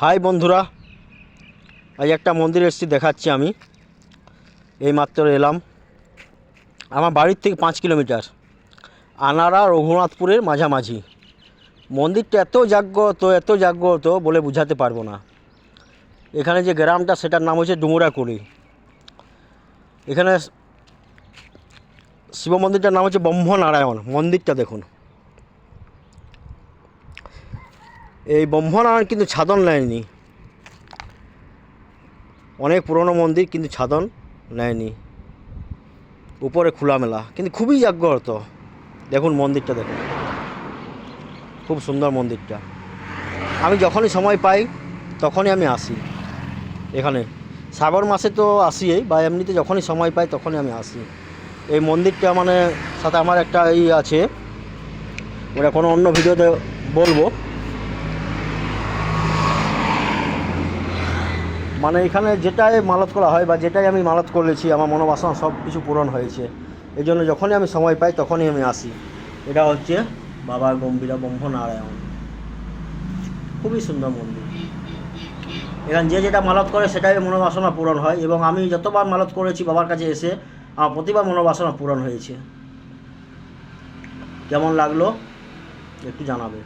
High বন্ধুরা আজ একটা মন্দির এসেছি, দেখাচ্ছি আমি। এই মাত্র এলাম। আমার বাড়ির থেকে পাঁচ কিলোমিটার। আনারা, রঘুনাথপুরের মাঝামাঝি। মন্দিরটা এত জাগ্রত এত জাগ্রত বলে বোঝাতে পারব না। এখানে যে গ্রামটা, সেটার নাম হচ্ছে ডুমুরাকুড়ি। এখানে শিব মন্দিরটার নাম হচ্ছে ব্রহ্মনারায়ণ। মন্দিরটা দেখুন। এই ব্রহ্মনারায়ণ কিন্তু ছাদন নেয়নি। অনেক পুরনো মন্দির কিন্তু ছাদন নেয়নি। উপরে খোলামেলা, কিন্তু খুবই জাগ্রত। দেখুন মন্দিরটা, দেখুন। খুব সুন্দর মন্দিরটা। আমি যখনই সময় পাই, তখনই আমি আসি এখানে। শ্রাবণ মাসে তো আসিই বা এমনিতে যখনই সময় পাই, তখনই আমি আসি। এই মন্দিরটা মানে সাথে আমার একটা ই আছে, ওটা কোনো অন্য ভিডিওতে বলব। মানে এখানে যেটাই মালত করা হয় বা যেটাই আমি মালত করেছি, আমার মনোবাসনা সব কিছু পূরণ হয়েছে। এই জন্য যখনই আমি সময় পাই তখনই আমি আসি। এটা হচ্ছে বাবা গম্ভীরা ব্রহ্মনারায়ণ। খুবই সুন্দর মন্দির। এখানে যে যেটা মালত করে সেটাই মনোবাসনা পূরণ হয় এবং আমি যতবার মালত করেছি বাবার কাছে এসে আমার প্রতিবার মনোবাসনা পূরণ হয়েছে। কেমন লাগল? একটু জানাবে।